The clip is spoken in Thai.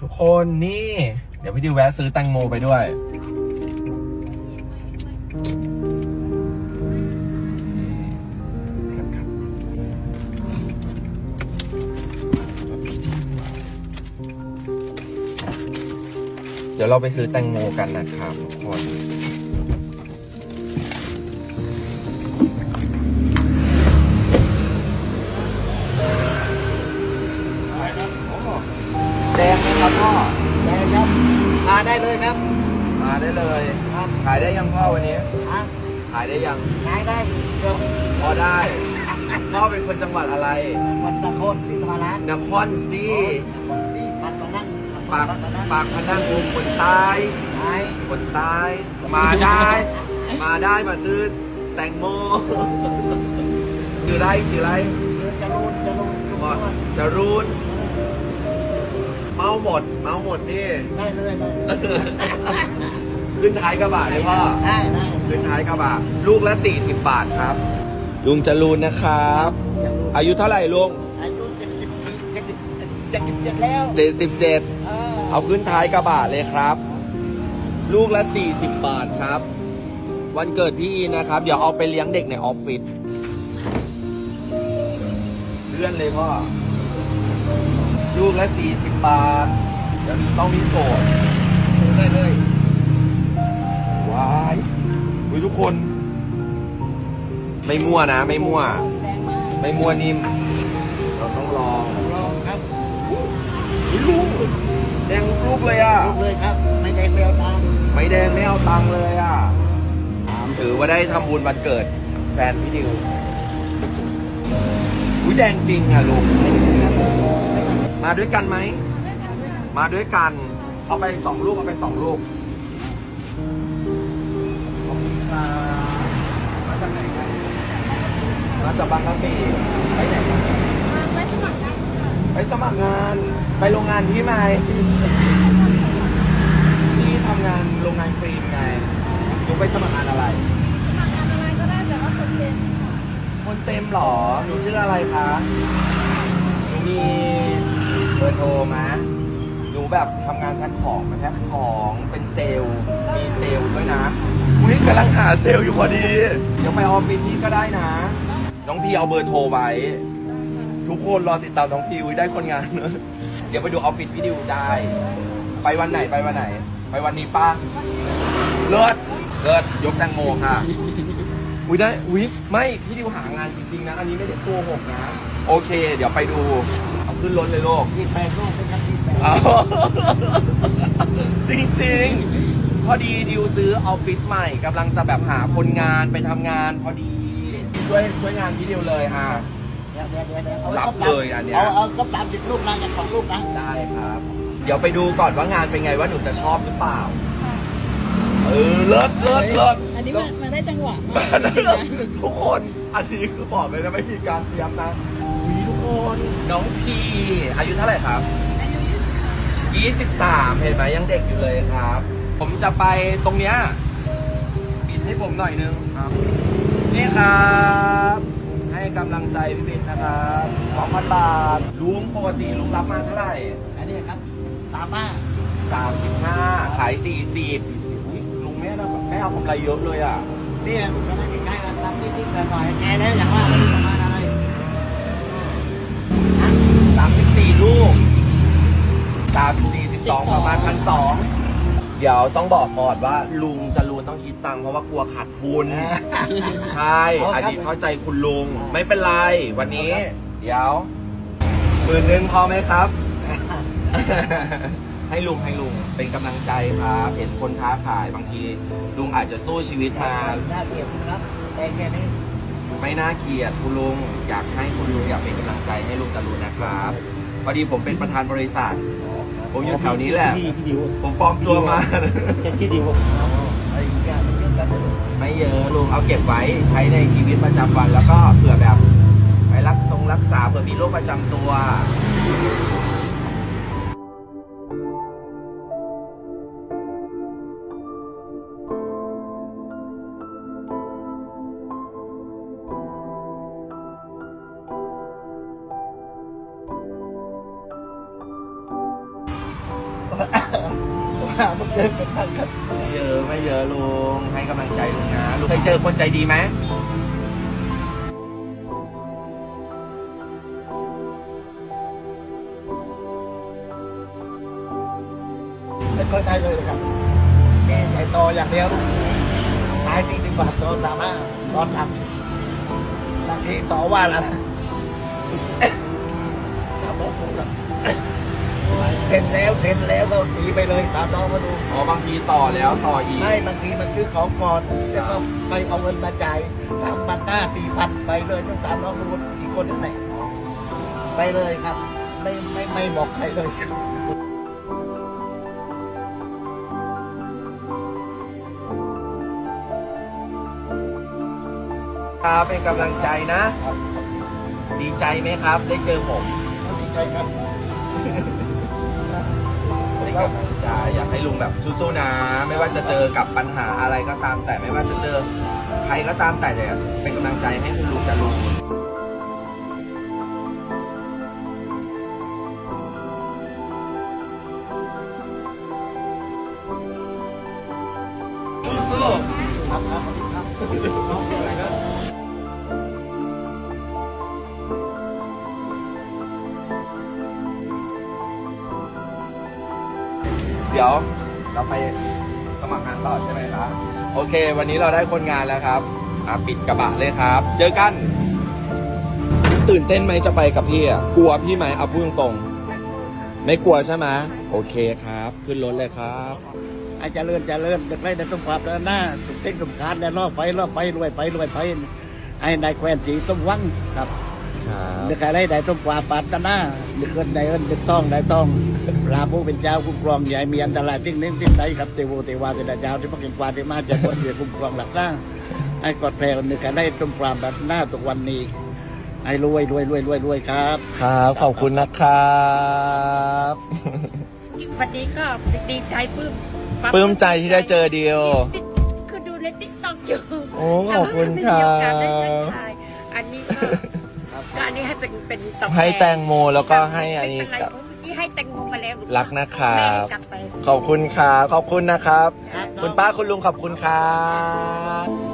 ทุกคนนี่ เดี๋ยวพี่ดิวแวะซื้อแตงโมไปด้วย เดี๋ยวเราไปซื้อแตงโมกันนะครับทุกคน ได้เลย ครับ ขายได้ยังพ่อวันนี้อะขายได้ยัง ขายได้เกือบพอได้ พ่อเป็นคนจังหวัดอะไรวันตะโกนที่ธรรมราชนครศรีที่ปักมานั่งปากมานั่งปากพนังวงคนใต้ขายคนใต้มาได้ มาได้มาซื้อแตงโมชื่อไรชื่อไรเดินจะรูนจะรูนจะพ่อรูนจะรูนเมาหมด เมาหมดนี่ ได้เลยได้ ขึ้นท้ายกระบะเลยพ่อได้ได้ขึ้นท้ายกระบะลูกละ 40 บาทครับ ลุงจรูนนะครับจะรูนอายุเท่าไหร่ลุงอายุเจ็ดสิบเจ็ดสิบเจ็ดสิบเจ็ดแล้ว77 เออเอาขึ้นท้ายกระบะเลยครับ ลูกละ 40 บาทครับ วันเกิดพี่อีนะครับ เดี๋ยวเอาไปเลี้ยงเด็กในออฟฟิศเลื่อนเลยพ่อ ลูกละ 40 บาทเดี๋ยวต้องมีโสดได้เลย ว้ายดูทุกคน ไม่มั่วนะ ไม่มั่ว ไม่มั่วนิ่ม เราต้องลองลองครับลูกแดงลูกเลยอะลองเลยครับ ไม่ได้เปลวตามไม่แดงไม่เอาตังค์เลยอะ ถือว่าได้ทำบุญวันเกิด แฟนพี่ดิวอุ้ยแดงจริงอะลุงมาด้วยกันไหม มาด้วยกัน เอาไปสองลูก เอาไปสองลูก มาจากไหนกันมาจากบางกะปิไปไหนกันไปสมัครงานไปโรงงานพี่ไหมพี่ทำงานโรงงานครีมไงหนูไปสมัครงานอะไรทำงานอะไรก็ได้แต่ว่าคนเป็นค่ะคนเต็มเหรอหนูชื่ออะไรคะหนูมีเบอร์โทรไหมหนูแบบทำงานแพ็คของมาแพ็คของเป็นเซลล์มีเซลล์ด้วยนะ อุ้ยกำลังหาเซลล์อยู่พอดี เดี๋ยวไปออฟฟิศพี่ก็ได้นะ น้องพีเอาเบอร์โทรไว้ ทุกคนรอติดตามน้องพีอุ้ยได้คนงานเนอะเดี๋ยวไปดูออฟฟิศพี่ดิวได้ ไปวันไหนไปวันไหน ไปวันนี้ป้าเลิศเลิศยกแตงโมค่ะ อุ้ยได้ อุ้ยไม่พี่ดิวหางานจริงๆนะ อันนี้ไม่ได้โกหกนะ โอเค เดี๋ยวไปดู เอาขึ้นรถเลยโลกที่แปดลูกเป็นครับที่แปดเอา จริงๆ พอดีดิวซื้อออฟฟิศใหม่กำลังจะแบบหาคนงานไปทำงาน พอดีช่วยช่วยงานพี่ดิวเลยอะ ดี๋ยวเดี๋ยวเดี๋ยวเดี๋ยวอารับเลยอันเนี้ย เอาเอาก็ตามสิบลูกนะอย่างของลูกนะได้ครับ เดี๋ยวไปดูก่อนว่างานเป็นไงว่าหนูจะชอบหรือเปล่า เออเลิศเลิศเลิศอันนี้มันมาได้จังหวะมากจริงๆนะทุกคนอันนี้คือบอกเลยนะไม่มีการเตรียมนะวีทุกคนน้องพีอายุเท่าไหร่ครับ อายุ20 23เห็นไหมยังเด็กอยู่เลยครับ ผมจะไปตรงเนี้ยบินให้ผมหน่อยนึงครับ นี่ครับ ให้กำลังใจพี่บินนะครับ2,000บาทลุงปกติลุงรับมาเท่าไหร่อันนี้ครับสามห้า35ขาย40อุ๊ยลุงไม่เอาไม่เอากำไรเยอะเลยอะเนี่ยก็ได้ใกล้ๆกันรับนิดๆหน่อยๆแกแล้วอย่างว่าไม่ประมาณอะไรฮะ34ลูก34 12ประมาณพันสอง เดี๋ยวต้องบอกก่อนว่าลุงจะรูนต้องคิดตังค์เพราะว่ากลัวขาดทุน ใช่อันนี้เข้าใจคุณลุง ไม่เป็นไร วันนี้เดี๋ยวหมื่นหนึ่งพอไหมครับ ให้ลุงให้ลุงเป็นกำลังใจครับ เห็นคนค้าขายบางที ลุงอาจจะสู้ชีวิตมา น่าเกลียดครับแต่แค่นี้ไม่น่าเกลียดคุณลุง อยากให้คุณลุงอยากเป็นกำลังใจให้ลุงจรูนนะครับพอดีผมเป็นประธานบริษัท ผมอยู่แถวนี้แหละ พี่พี่ดิวผมปลอมตัวมาแค่ชื่อดิวไอ้แกมันเยอะกันเลยไม่เยอะลุงเอาเก็บไว้ใช้ในชีวิตประจำวัน แล้วก็เผื่อแบบไปรักทรงรักษาเผื่อมีโรคประจำตัวามันเจอกันบ้างครับไม่เยอะไม่เยอะลุงให้กำลังใจลุงนะลุงเคยเจอคนใจดีไหมไม่เคยได้เลยครับมีใจโตอย่างเดียวขายที่ดีกว่าโตสามารถตอนทำบางทีต่อว่าแล้วนะทำแล้วผมก็ เซ็นแล้วเซ็นแล้วก็หนีไปเลยตามน้องมาดูอ๋อบางทีต่อแล้วต่ออีก ไม่บางทีมันคือของก่อนแล้วก็ไปเอาเงินมาจ่ายทำบัตรหน้าปีพันไปเลยต้องตามน้องดูอีกคนนึงไหนไปเลยครับ ไม่ไม่ไม่บอกใครเลยครับเป็นกำลังใจนะครับดีใจไหมครับ ได้เจอผมดีใจครับ ลุงแบบสู้ๆนะ ไม่ว่าจะเจอกับปัญหาอะไรก็ตาม แต่ไม่ว่าจะเจอใครก็ตามแต่เนี่ยเป็นกำลังใจให้คุณลุงจะลุงสู้ๆ ดี๋ยวเราไปสมัครงานต่อใช่ไหมครับโอเค วันนี้เราได้คนงานแล้วครับอะปิดกระบะเลยครับ เจอกัน ตื่นเต้นไหมจะไปกับพี่อะกลัวพี่ไหมเอาพูดตรงๆไม่กลัวใช่ไหมโอเคครับ ขึ้นรถเลยครับไอ้เจริญเจริญเด็กไรเด็กต้องความเดินหน้าสุดเต้นสุดคานเดินรอบไปรอบไปรวยไปรวยไปไอ้นายแควนสีต้มวังครับ ครับเด็กอะไรได้ต้มความปานตะหน้าเด็กเกินได้เอินเด็กต้องได้ต้องลาผู้เป็นเจ้าคุ้มครองใหญ่มีอันตรายทิ้งนิ่งทิ้งใดครับเทวเทวาเทวดาเจ้าที่พระเก่งกว่าที่มาจากคนเดียคุ้มครองหลักหน้าไอ้กอดแพรนึกได้ต้มความแบบหน้าทุกวันนี้ไอ้รวยรวยรวยรวยรวยครับ ครับขอบคุณนะครับวันนี้ก็ดีใจปลื้มปลื้มใจที่ได้เจอเดียวคือดูในติ๊กต็อกอยู่โอ้ขอบคุณครัแต่ว่าไม่มีโอกาสได้ทักบทายอันนี้ก็ก็อันนี้ให้ เป็นเป็นตอบทนให้แตงโมแล้วก็ให้อันนี้ไม่เป็นไรกับเพราะเมื่อกี้ให้แตงโมมาแล้วรักนะครับ แม่ให้กลับไป ขอบคุณครับขอบคุณนะครับครับคุณป้าคุณลุงขอบคุณครับ